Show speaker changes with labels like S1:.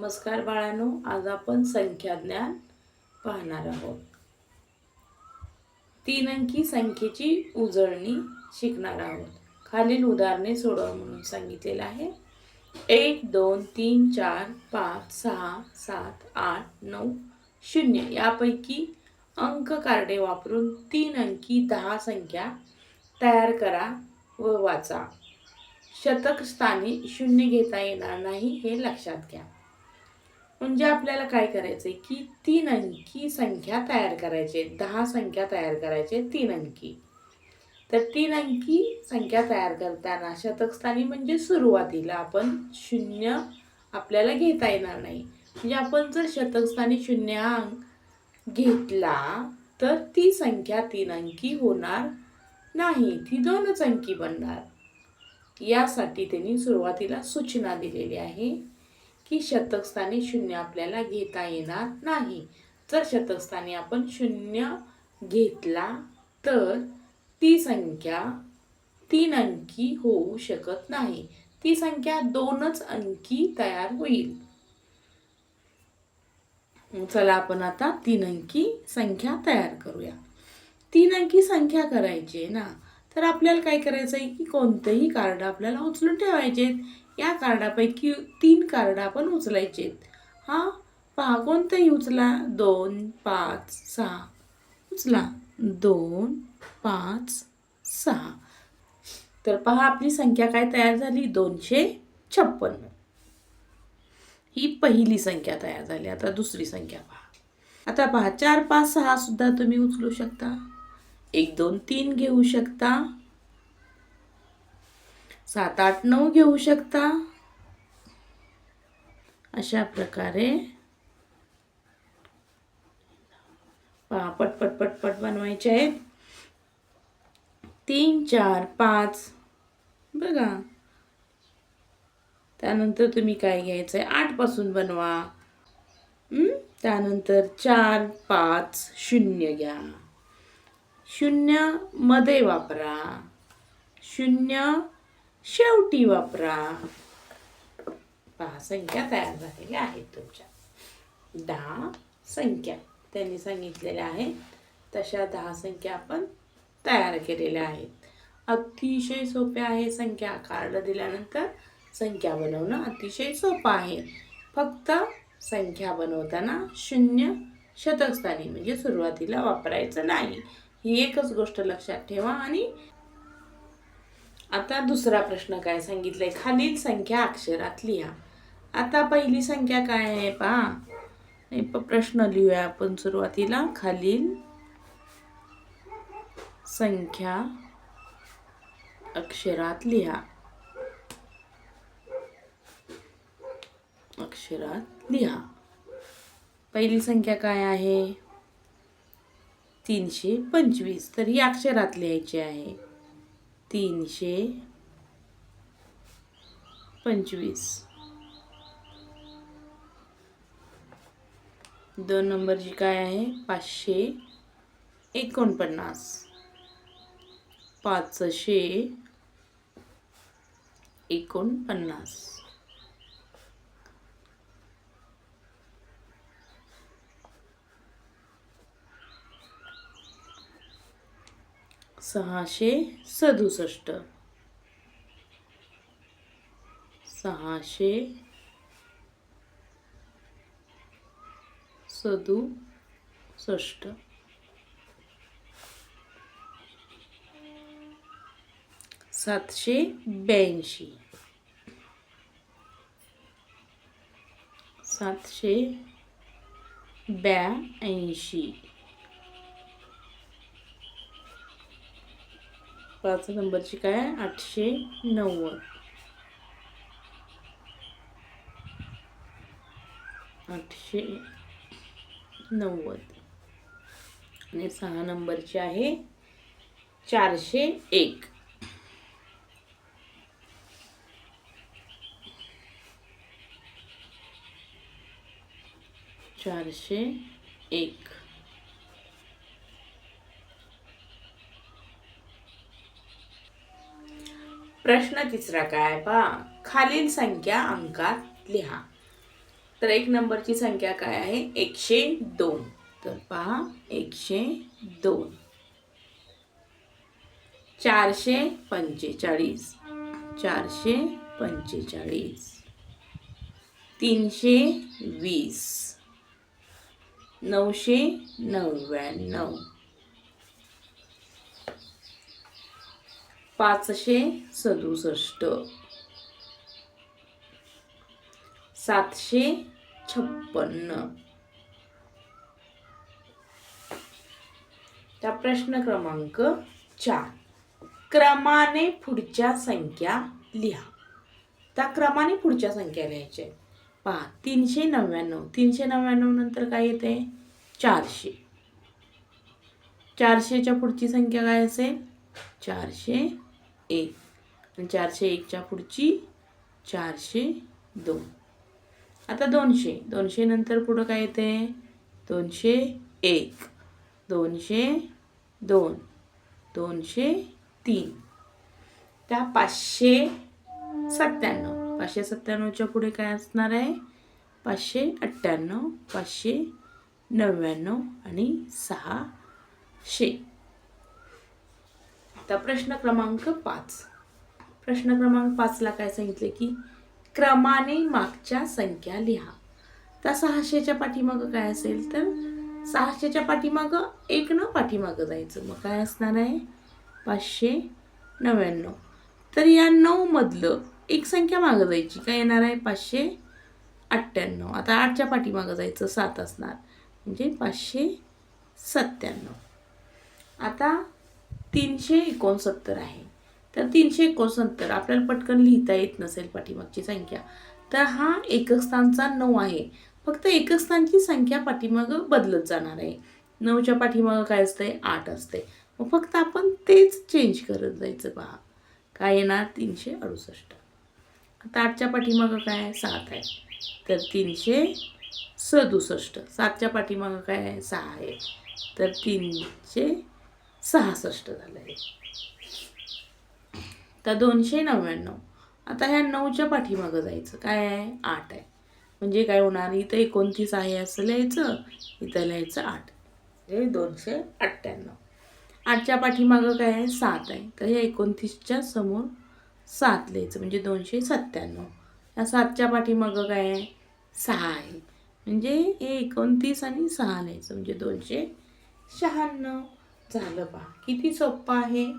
S1: नमस्कार बाळांनो आज आपण संख्या ज्ञान पाहणार आहोत. तीन अंकी संख्येची उजळणी शिकणार आहोत. खालील उदाहरणे सोडवा म्हणून सांगितलेलं आहे. एक दोन तीन चार पाच सहा सात आठ नऊ शून्य. यापैकी अंक कार्डे वापरून तीन अंकी दहा संख्या तयार करा व वाचा. शतक स्थानी शून्य घेता येणार नाही हे लक्षात घ्या. म्हणजे आपल्याला काय करायचं आहे की तीन अंकी संख्या तयार करायचे. दहा संख्या तयार करायचे तीन अंकी. तर तीन अंकी संख्या तयार करताना शतकस्थानी म्हणजे सुरुवातीला आपण शून्य आपल्याला घेता येणार नाही. म्हणजे आपण जर शतकस्थानी शून्य हा अंक घेतला तर ती संख्या तीन अंकी होणार नाही. ती दोनच अंकी बनणार. यासाठी त्यांनी सुरुवातीला सूचना दिलेली आहे. की शतकस्थानी शून्य आपल्याला घेता येणार नाही. जर शतकस्थानी आपण शून्य घेतला तर ती संख्या तीन अंकी होऊ शकत नाही. ती संख्या दोनच अंकी तयार होईल. चला आपण आता तीन अंकी संख्या तयार करूया. तीन अंकी संख्या करायची आहे ना तर आपल्याला काय करायचं आहे की कोणतेही कार्ड आपल्याला उचलून ठेवायचे या कार्डापैकी तीन कार्ड आपण उचलायचे हा पहा कोणतंही उचला. दोन पाच सहा. उचला. दोन पाच सहा. तर पहा आपली संख्या काय तयार झाली? दोनशे छप्पन्न ही पहिली संख्या तयार झाली. आता दुसरी संख्या पहा. आता पहा चार पाच सहा सुद्धा तुम्ही उचलू शकता. एक दोन तीन घेऊ शकता. सात आठ नऊ घेऊ शकता. अशा प्रकारे. पहा पटपट पटपट बनवायचे आहेत. तीन चार पाच. बघा. त्यानंतर तुम्ही काय घ्यायचं आहे आठपासून बनवा. त्यानंतर चार पाच शून्य घ्या. शून्यमध्ये वापरा. शून्य शेवटी वापरा. पहा संख्या तयार झालेल्या आहेत तुमच्या. दहा संख्या. त्यांनी सांगितलेल्या आहेत. तशा दहा संख्या आपण तयार केलेल्या आहेत. अतिशय सोपे आहे संख्या. कार्ड दिल्यानंतर संख्या बनवणं अतिशय सोपं आहे. फक्त संख्या बनवताना शून्य शतकस्थानी म्हणजे सुरुवातीला वापरायचं नाही. ही एकच गोष्ट लक्षात ठेवा आणि आता दुसरा प्रश्न काय सांगितलाय? खालील संख्या अक्षरात लिहा. आता पहिली संख्या काय आहे पहा नाही, प- प्रश्न लिहूया आपण सुरुवातीला. खालील संख्या अक्षरात लिहा. अक्षरात लिहा. पहिली संख्या काय आहे? तीनशे पंचवीस. तर ही अक्षरात लिहायची आहे. तीनशे पंचवीस. दोन नंबरची काय आहे? पाचशे एकोणपन्नास. पाचशे एकोणपन्नास. सहाशे सदुसष्ट. सहाशे सदुसष्ट. सातशे ब्याऐंशी. सातशे ब्याऐंशी. पाच नंबरची काय? आठशे नव्वद. आठशे नव्वद. आणि सहा नंबरची आहे चारशे एक. चारशे एक. प्रश्न तिसरा काय? पहा खालील संख्या अंकात लिहा. तर एक नंबरची संख्या काय आहे? एकशे दोन. तर पहा एकशे दोन. चारशे पंचेचाळीस. चारशे पंचेचाळीस. तीनशे वीस. नऊशे नव्याण्णव. पाचशे सदुसष्ट. सातशे छप्पन्न. त्या प्रश्न क्रमांक चार. क्रमाने पुढच्या संख्या लिहा. त्या क्रमाने पुढच्या संख्या लिहायच्या पहा तीनशे नव्याण्णव. तीनशे नव्याण्णव नंतर काय येते चारशे. चारशेच्या पुढची संख्या काय असेल? चारशे एक. आणि चारशे एकच्या पुढची चारशे दोन. आता दोनशे. दोनशे नंतर पुढं काय येते? दोनशे एक. दोनशे दोन. दोनशे तीन. त्या पाचशे सत्त्याण्णव. पाचशे सत्त्याण्णवच्या पुढे काय असणार आहे? पाचशे अठ्ठ्याण्णव पाचशे नव्याण्णव आणि सहाशे. आता प्रश्न क्रमांक पाच. प्रश्न क्रमांक पाचला काय सांगितले की क्रमाने मागच्या संख्या लिहा. तर सहाशेच्या पाठीमागं काय असेल तर सहाशेच्या पाठीमागं एक न पाठीमागं जायचं. मग काय असणार आहे? पाचशे नव्याण्णव. तर या नऊमधलं एक संख्या मागं जायची. काय येणार आहे? पाचशे अठ्ठ्याण्णव. आता आठच्या पाठीमागं जायचं सात असणार. म्हणजे पाचशे सत्त्याण्णव. आता तीनशे एकोणसत्तर आहे. तर तीनशे एकोणसत्तर आपल्याला पटकन लिहिता येत नसेल पाठीमागची संख्या. तर हा एकक स्थानचा नऊ आहे. फक्त एकक स्थानची संख्या पाठीमागं बदलत जाणार आहे. नऊच्या पाठीमागं काय असते आठ असते मग फक्त आपण तेच चेंज करत जायचं पहा. काय येणार? तीनशे अडुसष्ट. आता आठच्या पाठीमागं काय आहे? सात आहे. तर तीनशे सदुसष्ट. सातच्या पाठीमागं काय आहे? सहा आहे. तर तीनशे सहासष्ट झालं आहे तर दोनशे नव्याण्णव. आता ह्या नऊच्या पाठीमागं जायचं. काय आहे? आठ आहे. म्हणजे काय होणार? इथं एकोणतीस आहे असं लिहायचं इथं लिहायचं आठ. म्हणजे दोनशे अठ्ठ्याण्णव. आठच्या पाठीमागं काय आहे? सात आहे. तर हे एकोणतीसच्या समोर सात लिहायचं. म्हणजे दोनशे सत्त्याण्णव. या सातच्या पाठीमागं काय आहे? सहा आहे. म्हणजे हे एकोणतीस आणि सहा लिहायचं. म्हणजे दोनशे शहाण्णव. झालं पहा किती सोप्पं आहे?